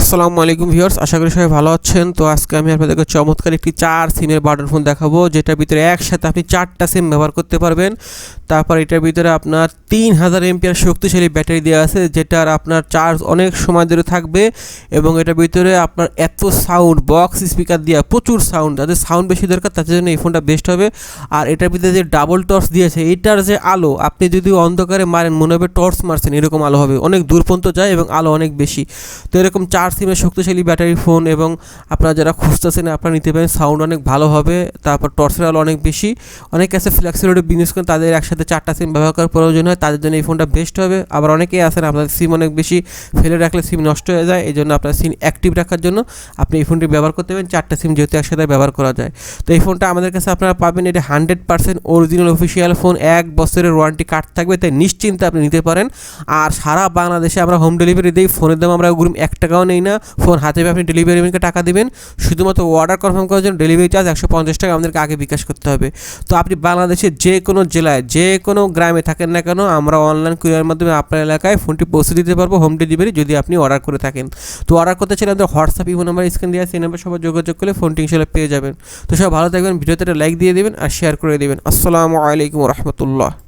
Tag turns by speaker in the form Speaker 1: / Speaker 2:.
Speaker 1: আসসালামু আলাইকুম ভিউয়ার্স, আশা করি সবাই ভালো আছেন। তো আজকে আমি আপনাদেরকে চমৎকার একটি চার সিমের বাটন ফোন দেখাবো, যেটার ভিতরে একসাথে আপনি চারটা সিম ব্যবহার করতে পারবেন। তারপর এটার ভিতরে আপনার তিন হাজার এমপিআর শক্তিশালী ব্যাটারি দেওয়া আছে, যেটার আপনার চার্জ অনেক সময় ধরে থাকবে এবং এটার ভিতরে আপনার এত সাউন্ড, বক্স স্পিকার দেওয়া প্রচুর সাউন্ড, যাদের সাউন্ড বেশি দরকার তাদের জন্য এই ফোনটা বেস্ট হবে। আর এটার ভিতরে যে ডাবল টর্চ দিয়েছে, এটার যে আলো, আপনি যদি অন্ধকারে মারেন, মনে হবে টর্চ মারছেন, এরকম আলো হবে। অনেক দূর পর্যন্ত যায় এবং আলো অনেক বেশি। তো এরকম চার সিমের শক্তিশালী ব্যাটারি ফোন এবং আপনারা যারা খুঁজতেছেন আপনারা নিতে পারেন। সাউন্ড অনেক ভালো হবে, তারপর টর্চের আলো অনেক বেশি। অনেক আছে ফ্লেক্সিবিলিটি বিজনেস করেন তাদের একসাথে চারটা সিম ব্যবহার করার প্রয়োজন হয়, তাদের জন্য এই ফোনটা বেস্ট হবে। আবার অনেকেই আছেন, আপনাদের সিম অনেক বেশি ফেলে রাখলে সিম নষ্ট হয়ে যায় এই জন্য আপনার সিম অ্যাক্টিভ রাখার জন্য আপনি এই ফোনটি ব্যবহার করতে পারেন, চারটা সিম যেহেতু একসাথে ব্যবহার করা যায়। তো এই ফোনটা আমাদের কাছে আপনারা পাবেন, এটা hundred percent original official phone এক বছরের ওয়ারেন্টি কার্ড থাকবে, তাই নিশ্চিন্তে আপনি নিতে পারেন। আর সারা বাংলাদেশে আমরা হোম ডেলিভারি দিই, ফোনের দাম আমরা অগ্রিম এক টাকাও নেই। না। ফোন হাতে পেয়ে আপনি ডেলিভারি ম্যানকে টাকা দেবেন। শুধুমাত্র অর্ডার কনফার্ম করার জন্য ডেলিভারি চার্জ একশো পঞ্চাশ টাকা আমাদেরকে আগে বিকাশ করতে হবে। তো আপনি বাংলাদেশের যে কোনো জেলায়, যে কোনো গ্রামে থাকেন না কেন, আমরা অনলাইন কুরিয়ার মাধ্যমে আপনার এলাকায় ফোনটি পৌঁছে দিতে পারব হোম ডেলিভারি যদি আপনি অর্ডার করে থাকেন। তো অর্ডার করতে চাইলে আমাদের হোয়াটসঅ্যাপ ইমো নাম্বার স্ক্রিন দেওয়া সেই নাম্বার সবাই যোগাযোগ করলে ফোনটি ইনশাল্লাহ পেয়ে যাবেন। তো সবাই ভালো থাকবেন, ভিডিওতে একটা লাইক দিয়ে দেবেন আর শেয়ার করে দেবেন। আসসালামু আলাইকুম রহমতুল্লাহ।